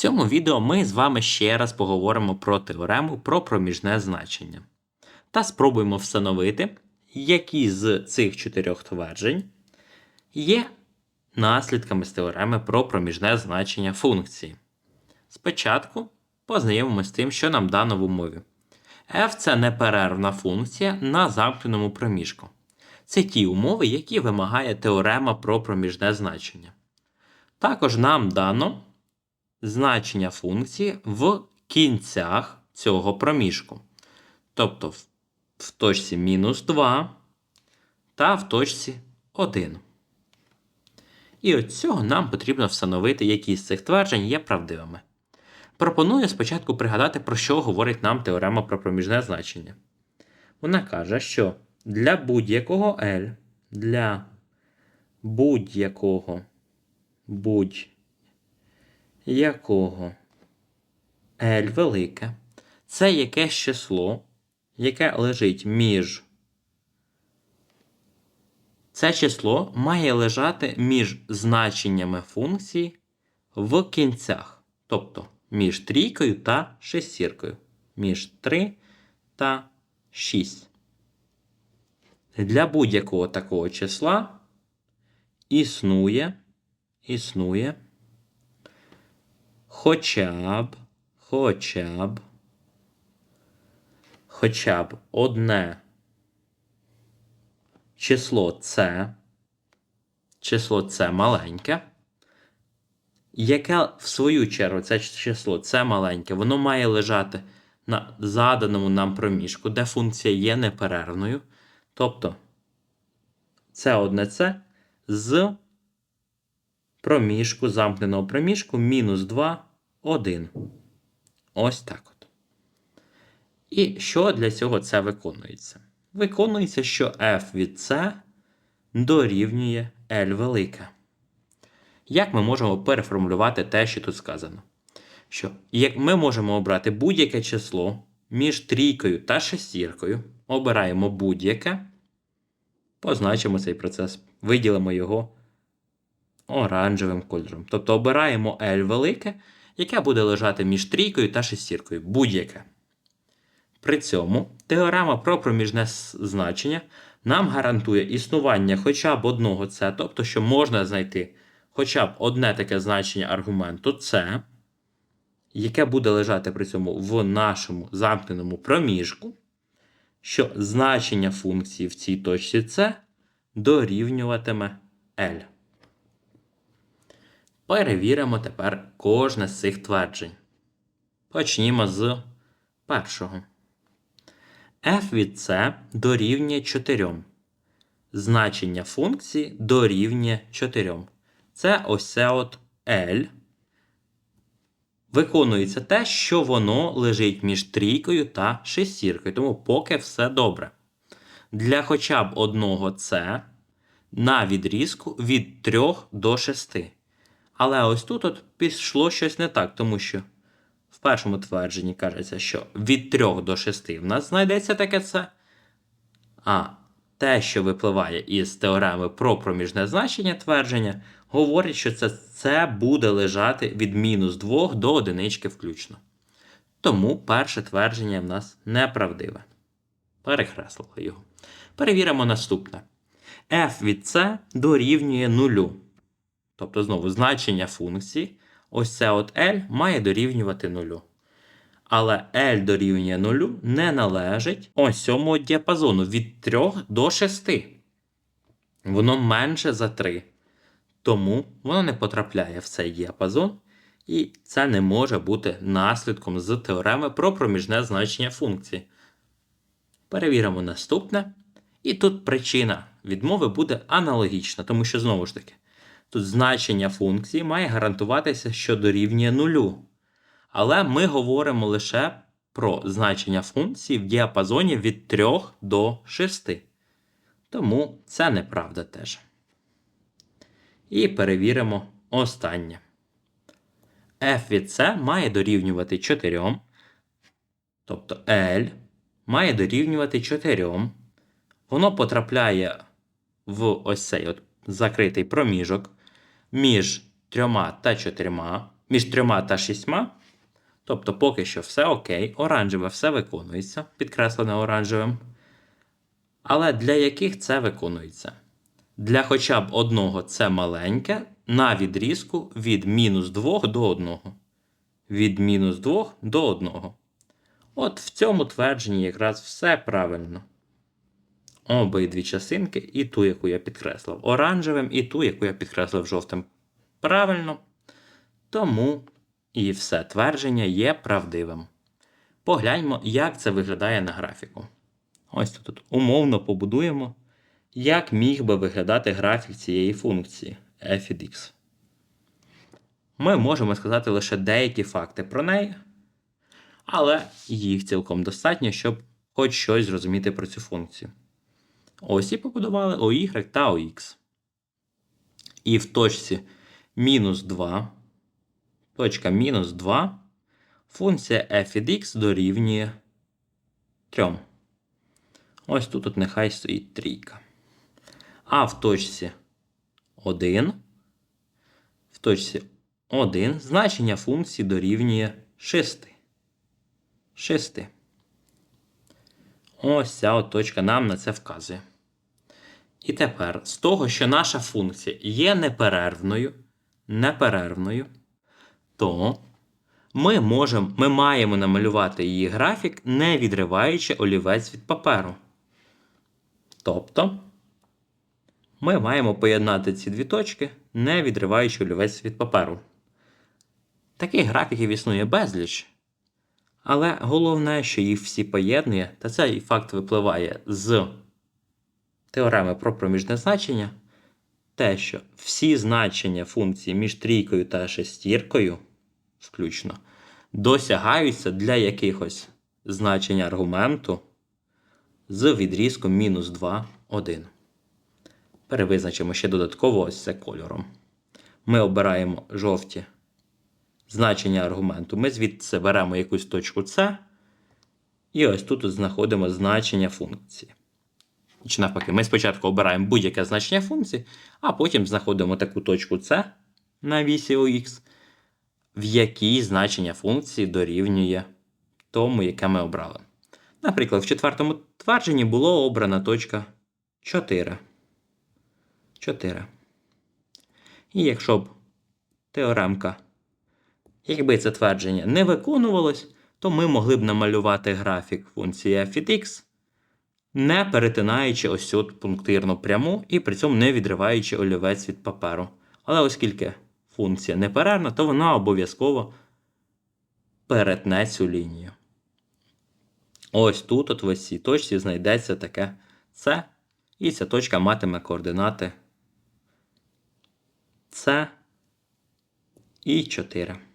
цьому відео ми з вами ще раз поговоримо про теорему про проміжне значення. Та спробуємо встановити, які з цих чотирьох тверджень є наслідками з теореми про проміжне значення функції. Спочатку познайомимося з тим, що нам дано в умові. f це неперервна функція на замкненому проміжку. Це ті умови, які вимагає теорема про проміжне значення. Також нам дано значення функції в кінцях цього проміжку. Тобто в- точці мінус 2 та в точці 1. І от цього нам потрібно встановити, які з цих тверджень є правдивими. Пропоную спочатку пригадати, про що говорить нам теорема про проміжне значення. Вона каже, що для будь-якого L, для будь-якого будь-якого L велике, це якесь число, яке лежить між. Це число має лежати між значеннями функції в кінцях, тобто між трійкою та шестіркою. Між 3 та 6. Для будь-якого такого числа існує, існує хоча б, хоча б, хоча б одне число С, число С маленьке, яке в свою чергу це число С маленьке, воно має лежати на заданому нам проміжку, де функція є неперервною. Тобто це одне С з проміжку, замкненого проміжку мінус 2, 1. Ось так от. І що для цього це виконується? Виконується, що f від c дорівнює L велике. Як ми можемо переформулювати те, що тут сказано? Що як ми можемо обрати будь-яке число між трійкою та шестіркою, обираємо будь-яке, позначимо цей процес, виділимо його оранжевим кольором. Тобто обираємо L велике, яке буде лежати між трійкою та шестіркою. Будь-яке. При цьому теорема про проміжне значення нам гарантує існування хоча б одного С, тобто, що можна знайти хоча б одне таке значення аргументу С, яке буде лежати при цьому в нашому замкненому проміжку, що значення функції в цій точці С дорівнюватиме L. Перевіримо тепер кожне з цих тверджень. Почнімо з першого. f від c дорівнює 4. Значення функції дорівнює 4. Це ось це от L. Виконується те, що воно лежить між трійкою та шестіркою. Тому поки все добре. Для хоча б одного c на відрізку від 3 до 6. Але ось тут от пішло щось не так, тому що в першому твердженні кажеться, що від 3 до 6 в нас знайдеться таке це. А те, що випливає із теореми про проміжне значення твердження, говорить, що це, це буде лежати від мінус 2 до одинички включно. Тому перше твердження в нас неправдиве. Перекреслили його. Перевіримо наступне. f від c дорівнює 0. Тобто, знову значення функції, ось це от L має дорівнювати нулю. Але L дорівнює нулю не належить ось цьому діапазону від 3 до 6. Воно менше за 3. Тому воно не потрапляє в цей діапазон, і це не може бути наслідком з теореми про проміжне значення функції. Перевіримо наступне. І тут причина відмови буде аналогічна, тому що знову ж таки. Тут значення функції має гарантуватися, що дорівнює нулю. Але ми говоримо лише про значення функції в діапазоні від 3 до 6. Тому це неправда теж. І перевіримо останнє. f від c має дорівнювати 4. Тобто L має дорівнювати 4. Воно потрапляє в ось цей от закритий проміжок між 3 та 4, між трьома та шістьма. Тобто поки що все окей, оранжеве все виконується, підкреслене оранжевим. Але для яких це виконується? Для хоча б одного це маленьке на відрізку від мінус 2 до 1. Від мінус 2 до 1. От в цьому твердженні якраз все правильно. Обидві частинки, і ту, яку я підкреслив оранжевим, і ту, яку я підкреслив жовтим. Правильно. Тому і все твердження є правдивим. Погляньмо, як це виглядає на графіку. Ось тут умовно побудуємо, як міг би виглядати графік цієї функції f від x. Ми можемо сказати лише деякі факти про неї, але їх цілком достатньо, щоб хоч щось зрозуміти про цю функцію. Ось і побудували OY та OX. І в точці мінус 2, точка мінус 2, функція f від x дорівнює 3. Ось тут от нехай стоїть трійка. А в точці 1, в точці 1 значення функції дорівнює 6. 6. Ось ця от точка нам на це вказує. І тепер, з того, що наша функція є неперервною, неперервною, то ми, можемо, ми маємо намалювати її графік, не відриваючи олівець від паперу. Тобто, ми маємо поєднати ці дві точки, не відриваючи олівець від паперу. Таких графіків існує безліч. Але головне, що їх всі поєднує, та цей факт випливає з теореми про проміжне значення, те, що всі значення функції між трійкою та шестіркою, включно, досягаються для якихось значень аргументу з відрізком мінус 2, 1. Перевизначимо ще додатково ось це кольором. Ми обираємо жовті значення аргументу. Ми звідси беремо якусь точку С, і ось тут знаходимо значення функції. Чи навпаки, ми спочатку обираємо будь-яке значення функції, а потім знаходимо таку точку С на вісі ОХ, в якій значення функції дорівнює тому, яке ми обрали. Наприклад, в четвертому твердженні було обрана точка 4. 4. І якщо б теоремка, якби це твердження не виконувалось, то ми могли б намалювати графік функції f від x, не перетинаючи ось цю пунктирну пряму і при цьому не відриваючи олівець від паперу. Але оскільки функція неперервна, то вона обов'язково перетне цю лінію. Ось тут, от в цій точці, знайдеться таке С, і ця точка матиме координати С і 4.